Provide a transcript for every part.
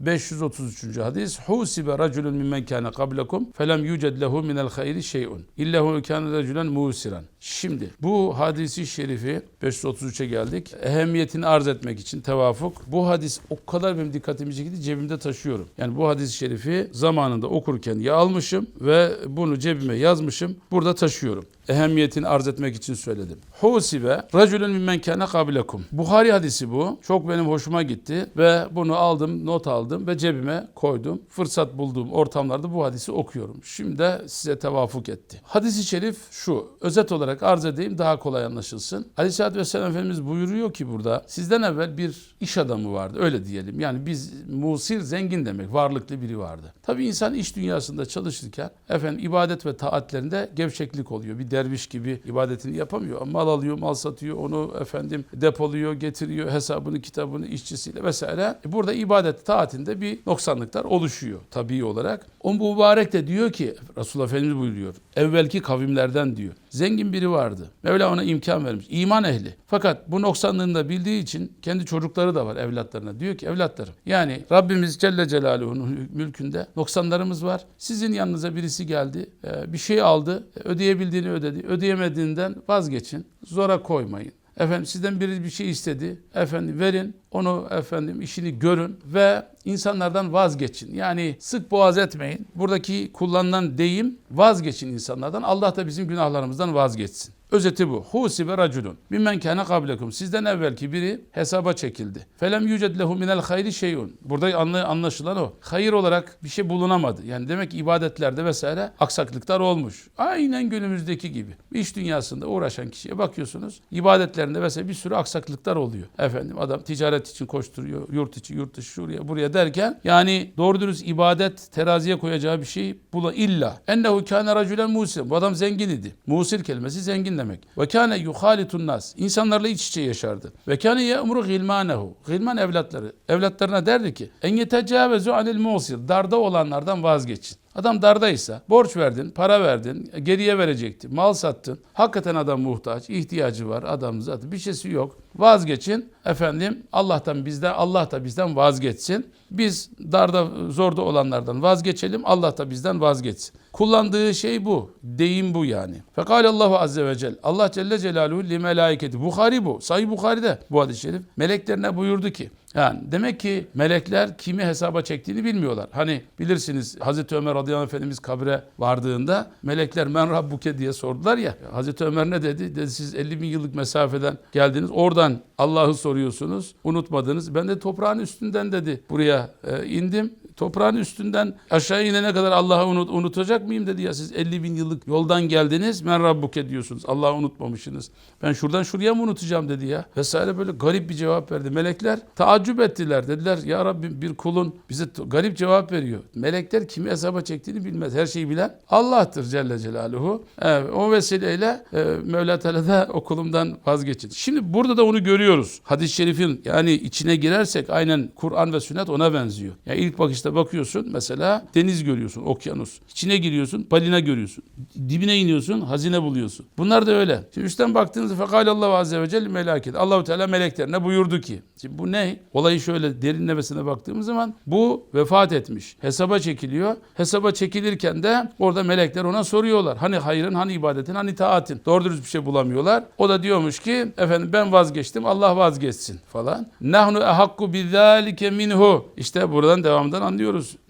533. hadis. Husibe raculun mimmen kana qablakum felem yuced lehu minel hayri şey'un. İllahu kana raculen musiran. Şimdi bu hadisi şerifi 533'e geldik. Ehemmiyetini arz etmek için tevafuk. Bu hadis o kadar benim dikkatimi çekti cebimde taşıyorum. Yani bu hadis-i şerifi zamanında okurken ya almışım ve bunu cebime yazmışım. Burada taşıyorum. Ehemmiyetini arz etmek için söyledim. Husibe raculun mimmen kana qablakum. Buhari hadisi bu. Çok benim hoşuma gitti ve bunu aldım, not aldım ve cebime koydum. Fırsat bulduğum ortamlarda bu hadisi okuyorum. Şimdi de size tevafuk etti. Hadisi şerif şu. Özet olarak arz edeyim daha kolay anlaşılsın. Aleyhisselatü Vesselam Efendimiz buyuruyor ki burada sizden evvel bir iş adamı vardı. Öyle diyelim. Yani biz musir zengin demek. Varlıklı biri vardı. Tabii insan iş dünyasında çalışırken efendim ibadet ve taatlerinde gevşeklik oluyor. Bir derviş gibi ibadetini yapamıyor. Mal alıyor, mal satıyor, onu efendim depoluyor, getiriyor, hesabını, kitabını, işçisiyle vesaire. E Burada ibadet taatinde bir noksanlıklar oluşuyor tabii olarak. O mübarek de diyor ki Resulullah Efendimiz buyuruyor. Evvelki kavimlerden diyor. Zengin biri vardı. Mevla ona imkan vermiş. İman ehli. Fakat bu noksanlığını da bildiği için kendi çocukları da var evlatlarına. Diyor ki evlatlarım yani Rabbimiz Celle Celaluhu'nun mülkünde noksanlarımız var. Sizin yanınıza birisi geldi. e, Bir şey aldı. e, Ödeyebildiğini ödedi. Ödeyemediğinden vazgeçin. Zora koymayın. Efendim sizden biri bir şey istedi. Efendim verin. Onu efendim işini görün ve insanlardan vazgeçin. Yani sık boğaz etmeyin. Buradaki kullanılan deyim vazgeçin insanlardan. Allah da bizim günahlarımızdan vazgeçsin. Özeti bu. Husibe raculun. Mimmen kâne kablekum. Sizden evvelki biri hesaba çekildi. Felem yüced lehu minel hayri şeyun. Burada anla- anlaşılan o. Hayır olarak bir şey bulunamadı. Yani demek ki ibadetlerde vesaire aksaklıklar olmuş. Aynen günümüzdeki gibi. İş dünyasında uğraşan kişiye bakıyorsunuz. ibadetlerinde vesaire bir sürü aksaklıklar oluyor. Efendim adam ticaret için koşturuyor. Yurt içi, yurt dışı, şuraya, buraya derken yani doğru dürüst ibadet teraziye koyacağı bir şey bula illa. Ennehu kâne racülen musir. Bu adam zengin idi. Musir kelimesi zengin demek. Ve kâne yuhalitun nas. İnsanlarla iç içe yaşardı. Ve kâne ye'muru gilmanehu. Gilman evlatları. Evlatlarına derdi ki en yetecâvezu anil musir. Darda olanlardan vazgeçin. Adam dardaysa borç verdin, para verdin, geriye verecekti, mal sattın. Hakikaten adam muhtaç, ihtiyacı var, adam zaten bir şeysi yok. Vazgeçin. Efendim Allah'tan bizden, Allah da bizden vazgeçsin. Biz darda, zorda olanlardan vazgeçelim. Allah da bizden vazgeçsin. Kullandığı şey bu. Deyim bu yani. Fekal Allahu azze ve celle. Allah Celle Celaluhu li melaiketi. Bukhari bu. Sahih Bukhari'de bu hadis-i şerif. Meleklerine buyurdu ki yani demek ki melekler kimi hesaba çektiğini bilmiyorlar. Hani bilirsiniz Hazreti Ömer radıyallahu anh Efendimiz kabre vardığında melekler men rabbuke diye sordular ya. Hazreti Ömer ne dedi? Dedi siz 50 bin yıllık mesafeden geldiniz. Oradan Allah'ı soruyorsunuz. Unutmadınız. Ben de toprağın üstünden dedi. Buraya e, indim. Toprağın üstünden aşağı inene kadar Allah'ı unut, unutacak mıyım dedi ya siz 50 bin yıllık yoldan geldiniz men rabbuke diyorsunuz Allah'ı unutmamışsınız. Ben şuradan şuraya mı unutacağım dedi ya. Vesaire böyle garip bir cevap verdi. Melekler taaccüp ettiler dediler ya Rabbim bir kulun bize garip cevap veriyor. Melekler kimi hesaba çektiğini bilmez. Her şeyi bilen Allah'tır Celle Celaluhu. Evet, o vesileyle e, Mevla Teala da o kulumdan vazgeçin. Şimdi burada da onu görüyoruz. Hadis-i şerifin yani içine girersek aynen Kur'an ve sünnet ona benziyor. Yani ilk bakışta bakıyorsun mesela deniz görüyorsun, okyanus. İçine giriyorsun, balina görüyorsun. Dibine iniyorsun, hazine buluyorsun. Bunlar da öyle. Şimdi üstten baktığınızda fekalallahu azze ve celle melaket. Allahu Teala meleklerine buyurdu ki. Şimdi bu ne? Olayı şöyle derinlemesine baktığımız zaman bu vefat etmiş. Hesaba çekiliyor. Hesaba çekilirken de orada melekler ona soruyorlar. Hani hayrın, hani ibadetin, hani taatin. Doğru dürüst bir şey bulamıyorlar. O da diyormuş ki efendim ben vazgeçtim Allah vazgeçsin falan. Nahnu ehakku bizalike minhu. İşte buradan devamından anlıyoruz.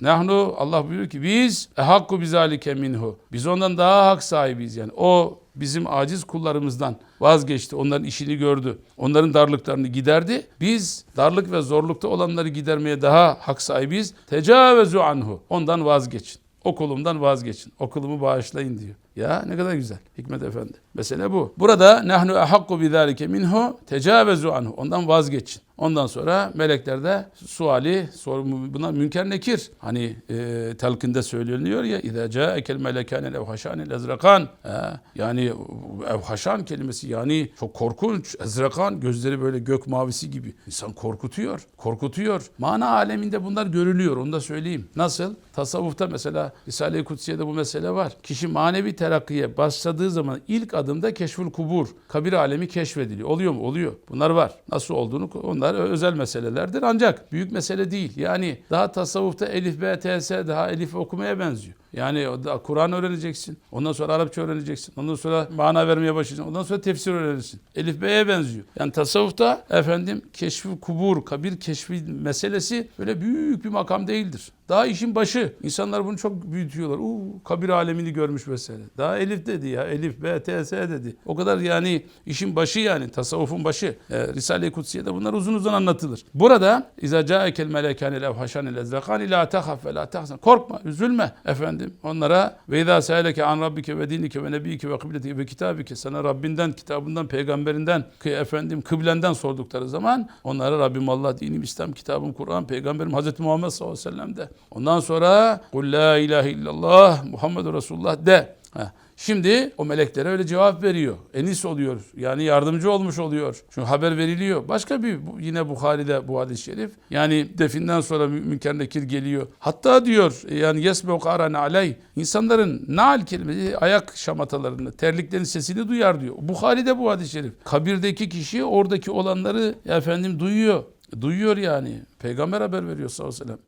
Nahnu Allah buyuruyor ki biz ehakku bizalike minhu. Biz ondan daha hak sahibiyiz yani. O bizim aciz kullarımızdan vazgeçti. Onların işini gördü. Onların darlıklarını giderdi. Biz darlık ve zorlukta olanları gidermeye daha hak sahibiyiz. Tecavezu anhu. Ondan vazgeçin. O kulumdan vazgeçin. O kulumu bağışlayın diyor. Ya ne kadar güzel. Hikmet Efendi. Mesele bu. Burada nahnu ehakku bizalike minhu tecavezu anhu. Ondan vazgeçin. Ondan sonra melekler de suali sor, buna münker nekir. Hani e, telkinde söyleniyor ya İzâ câekel melekânel evhaşânel ezrakan. E, yani evhaşan kelimesi yani çok korkunç. Ezrakan gözleri böyle gök mavisi gibi. İnsan korkutuyor. Korkutuyor. Mana aleminde bunlar görülüyor. Onu da söyleyeyim. Nasıl? Tasavvufta mesela Risale-i Kutsiye'de bu mesele var. Kişi manevi terakkiye başladığı zaman ilk adımda keşfül kubur, kabir alemi keşfediliyor. Oluyor mu? Oluyor. Bunlar var. Nasıl olduğunu onlar özel meselelerdir ancak büyük mesele değil. Yani daha tasavvufta elif, b, t, s daha elif okumaya benziyor. Yani Kur'an öğreneceksin. Ondan sonra Arapça öğreneceksin. Ondan sonra mana vermeye başlayacaksın. Ondan sonra tefsir öğrenirsin. Elif B'ye benziyor. Yani tasavvufta efendim keşfi kubur, kabir keşfi meselesi böyle büyük bir makam değildir. Daha işin başı. İnsanlar bunu çok büyütüyorlar. Uuu kabir alemini görmüş mesela. Daha Elif dedi ya. Elif, B, T, S dedi. O kadar yani işin başı yani. Tasavvufun başı. E, Risale-i Kutsiye'de bunlar uzun uzun anlatılır. Burada İza câekel melekâni lev haşânil ezrekâni la tehaf ve la tehzan. Korkma, üzülme efendim. Onlara ve izâ se'eleke an rabbike ve dinike ve nebiyike ve kıbletike ve kitabike sana Rabbinden, kitabından, peygamberinden, efendim kıblenden sordukları zaman onlara Rabbim Allah, dinim İslam, kitabım Kur'an, peygamberim Hazreti Muhammed sallallahu aleyhi ve sellem de. Ondan sonra kul la ilahe illallah Muhammedur Resulullah de. Ha. Şimdi o meleklere öyle cevap veriyor. Enis oluyor. Yani yardımcı olmuş oluyor. Çünkü haber veriliyor. Başka bir yine Bukhari'de bu hadis-i şerif. Yani definden sonra mü- münker nekir geliyor. Hatta diyor yani yesme karan aley. İnsanların naal kelimesi ayak şamatalarını, terliklerin sesini duyar diyor. Bukhari'de bu hadis-i şerif. Kabirdeki kişi oradaki olanları efendim duyuyor. Duyuyor yani. Peygamber haber veriyor sallallahu aleyhi ve sellem.